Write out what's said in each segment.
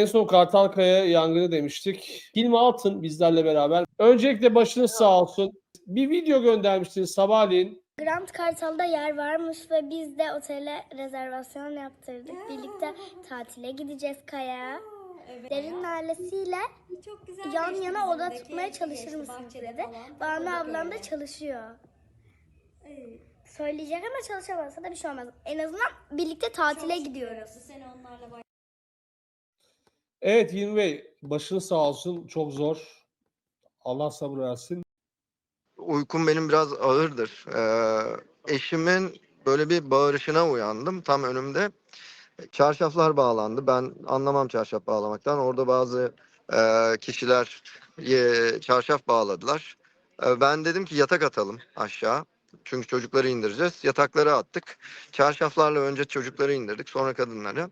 En son Kartalkaya yangını demiştik. Hilmi Altın bizlerle beraber. Öncelikle başınız sağ olsun. Bir video göndermiştiniz sabahleyin. Grand Kartal'da yer varmış ve biz de otele rezervasyon yaptırdık. Birlikte tatile gideceğiz Kaya. Derin ailesiyle Çok güzel. yan geçti yana oda bizimdeki, tutmaya çalışır işte mısınız bahçede dedi. falan. Banu Oda ablam da böyle. çalışıyor. Evet. Söyleyecek ama çalışamazsa da bir şey olmaz. En azından birlikte tatile Çok gidiyoruz. Bu sene onlarla Evet Hilmi Bey başınız sağ olsun. Çok zor. Allah sabır versin. Uykum benim biraz ağırdır. Ee, eşimin böyle bir bağırışına uyandım tam önümde. Çarşaflar bağlandı. Ben anlamam çarşaf bağlamaktan. Orada bazı e, kişiler e, çarşaf bağladılar. E, ben dedim ki yatak atalım aşağı. Çünkü çocukları indireceğiz. Yatakları attık. Çarşaflarla önce çocukları indirdik, sonra kadınları.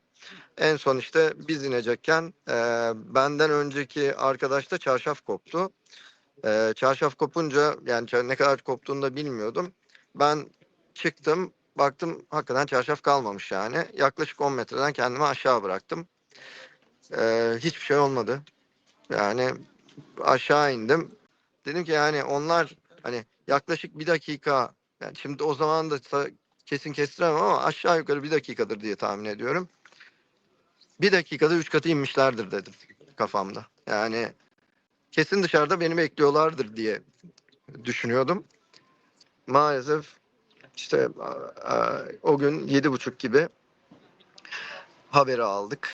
En son işte biz inecekken e, benden önceki arkadaşta çarşaf koptu. Ee, çarşaf kopunca yani ne kadar koptuğunu da bilmiyordum. Ben çıktım baktım hakikaten çarşaf kalmamış yani. Yaklaşık 10 metreden kendimi aşağı bıraktım. Ee, hiçbir şey olmadı. Yani aşağı indim. Dedim ki yani onlar hani yaklaşık bir dakika yani şimdi o zaman da kesin kestiremem ama aşağı yukarı bir dakikadır diye tahmin ediyorum. Bir dakikada üç katı inmişlerdir dedim kafamda. Yani kesin dışarıda beni bekliyorlardır diye düşünüyordum. Maalesef işte o gün yedi buçuk gibi haberi aldık.